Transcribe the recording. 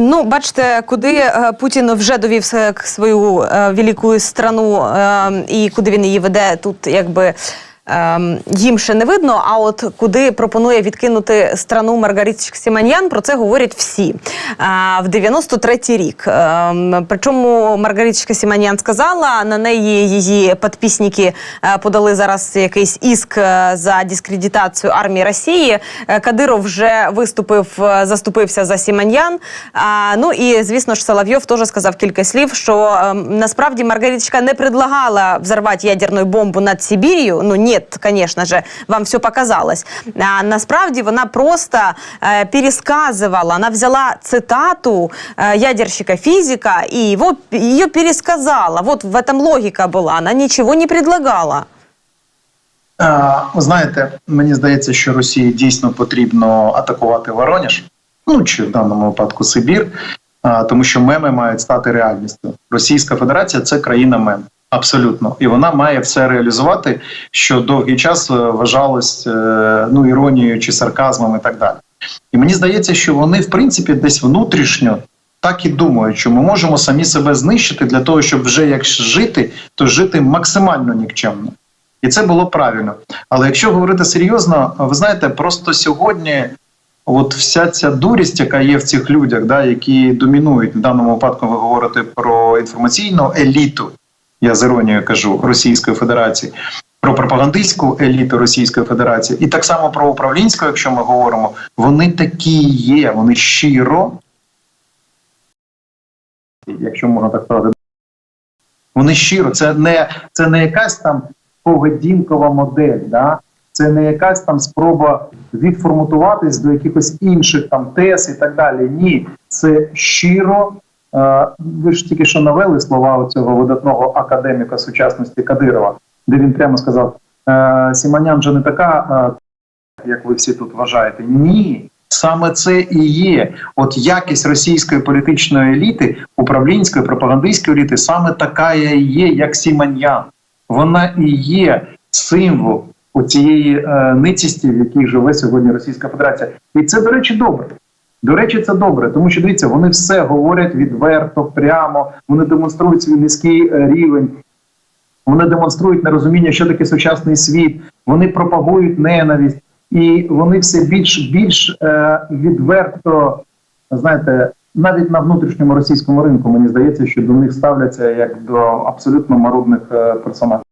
Ну, бачите, куди е, Путін вже довів свою е, велику страну е, і куди він її веде, тут якби. Е, Їм ще не видно, а от куди пропонує відкинути страну Маргарит Сіманьян, про це говорять всі. А, В 93-й рік. Ем, Причому Маргариточка Сіманьян сказала, на неї її підписники е, подали зараз якийсь іск е, за дискредитацію армії Росії. Е, Кадиров вже виступив, е, заступився за Сіманьян. А, ну і звісно ж Соловйов теж сказав кілька слів, що е, насправді Маргариточка не предлагала взорвати ядерну бомбу над Сибір'ю. Ну ні, звісно ж, вам все показалось. А насправді вона просто е, пересказывала, вона взяла цитату е, ядерщика фізика і його, її пересказала. Вот в этом логіка була. Вона нічого не предлагала. Знаєте, мені здається, що Росії дійсно потрібно атакувати Воронеж, ну чи в даному випадку Сибір, тому що меми мають стати реальністю. Російська Федерація це країна мем. Абсолютно, і вона має все реалізувати, що довгий час е, вважалось е, ну іронією чи сарказмом, і так далі. І мені здається, що вони, в принципі, десь внутрішньо так і думають, що ми можемо самі себе знищити для того, щоб вже як жити, то жити максимально нікчемно. І це було правильно. Але якщо говорити серйозно, ви знаєте, просто сьогодні, от вся ця дурість, яка є в цих людях, да, які домінують в даному випадку, ви говорите про інформаційну еліту, я з іронією кажу, Російської Федерації, про пропагандистську еліту Російської Федерації, і так само про управлінську, якщо ми говоримо, вони такі є, вони щиро, якщо можна так сказати, вони щиро, це не, це не якась там поведінкова модель, да? це не якась там спроба відформатуватись до якихось інших там тез і так далі. Ні, це щиро. Е, ви ж тільки що навели слова цього видатного академіка сучасності Кадирова, де він прямо сказав: е, Сіманян же не така, е, як ви всі тут вважаєте. Ні. Саме це і є. От якість російської політичної еліти, управлінської, пропагандистської еліти, саме така і є, як Сіманьян. Вона і є символ цієї е, ницісті, в якій живе сьогодні Російська Федерація. І це, до речі, добре. До речі, це добре, тому що дивіться, вони все говорять відверто, прямо, вони демонструють свій низький е, рівень. Вони демонструють нерозуміння, що таке сучасний світ. Вони пропагують ненависть, і вони все більш більш е, відверто, знаєте, навіть на внутрішньому російському ринку мені здається, що до них ставляться як до абсолютно марудних е, персонажів.